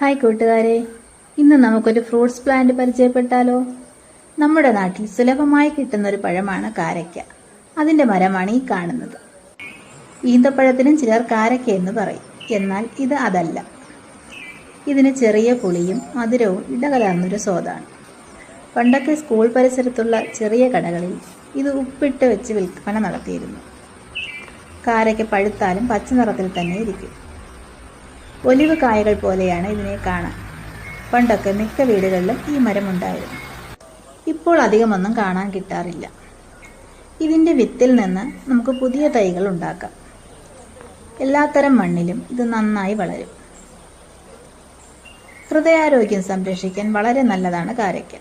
Hi കൂട്ടുകാരെ. ഇന്ന് നമുക്കൊരു ഫ്രൂട്ട്സ് പ്ലാന്റ് പരിചയപ്പെട്ടാലോ? നമ്മുടെ നാട്ടിൽ സുലഭമായി കിട്ടുന്ന ഒരു പഴമാണ് കാരയ്ക്ക. അതിന്റെ മരമാണ് ഈ കാണുന്നത്. ഈന്തപ്പഴത്തിനും ചിലർ കാരയ്ക്ക എന്ന് പറയും. എന്നാൽ ഇത് അതല്ല. ഇതിന് ചെറിയ പുളിയും മധുരവും ഇടകലർന്നൊരു സ്വാദാണ്. പണ്ടൊക്കെ സ്കൂൾ പരിസരത്തുള്ള ചെറിയ കടകളിൽ ഇത് ഉപ്പിട്ട് വെച്ച് വിൽപ്പന നടത്തിയിരുന്നു. കാരയ്ക്ക പഴുത്താലും പച്ച നിറത്തിൽ തന്നെ ഇരിക്കും. ഒലിവ് കായകൾ പോലെയാണ് ഇതിനെ കാണാൻ. പണ്ടൊക്കെ മിക്ക വീടുകളിലും ഈ മരമുണ്ടായിരുന്നു ഇപ്പോൾ അധികമൊന്നും കാണാൻ കിട്ടാറില്ല. ഇതിന്റെ വിത്തിൽ നിന്ന് നമുക്ക് പുതിയ തൈകൾ ഉണ്ടാക്കാം. എല്ലാത്തരം മണ്ണിലും ഇത് നന്നായി വളരും. ഹൃദയാരോഗ്യം സംരക്ഷിക്കാൻ വളരെ നല്ലതാണ് കാരയ്ക്ക.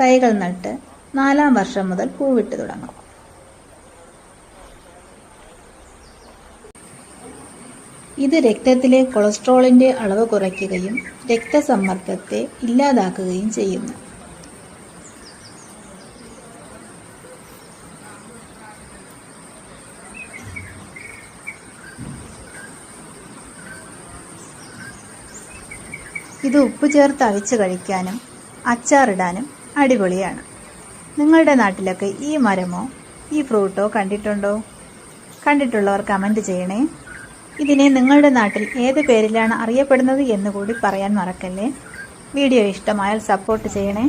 തൈകൾ നട്ട് നാലാം വർഷം മുതൽ പൂവിട്ട് തുടങ്ങും. ഇത് രക്തത്തിലെ കൊളസ്ട്രോളിന്റെ അളവ് കുറയ്ക്കുകയും രക്തസമ്മർദ്ദത്തെ ഇല്ലാതാക്കുകയും ചെയ്യുന്നു. ഇത് ഉപ്പ് ചേർത്ത് അവിച്ച് കഴിക്കാനും അച്ചാറിടാനും അടിപൊളിയാണ്. നിങ്ങളുടെ നാട്ടിലൊക്കെ ഈ മരമോ ഈ ഫ്രൂട്ടോ കണ്ടിട്ടുണ്ടോ? കണ്ടിട്ടുള്ളവർ കമന്റ് ചെയ്യണേ. ഇതിനെ നിങ്ങളുടെ നാട്ടിൽ ഏത് പേരിലാണ് അറിയപ്പെടുന്നത് എന്ന് കൂടി പറയാൻ മറക്കല്ലേ? വീഡിയോ ഇഷ്ടമായാൽ സപ്പോർട്ട് ചെയ്യണേ.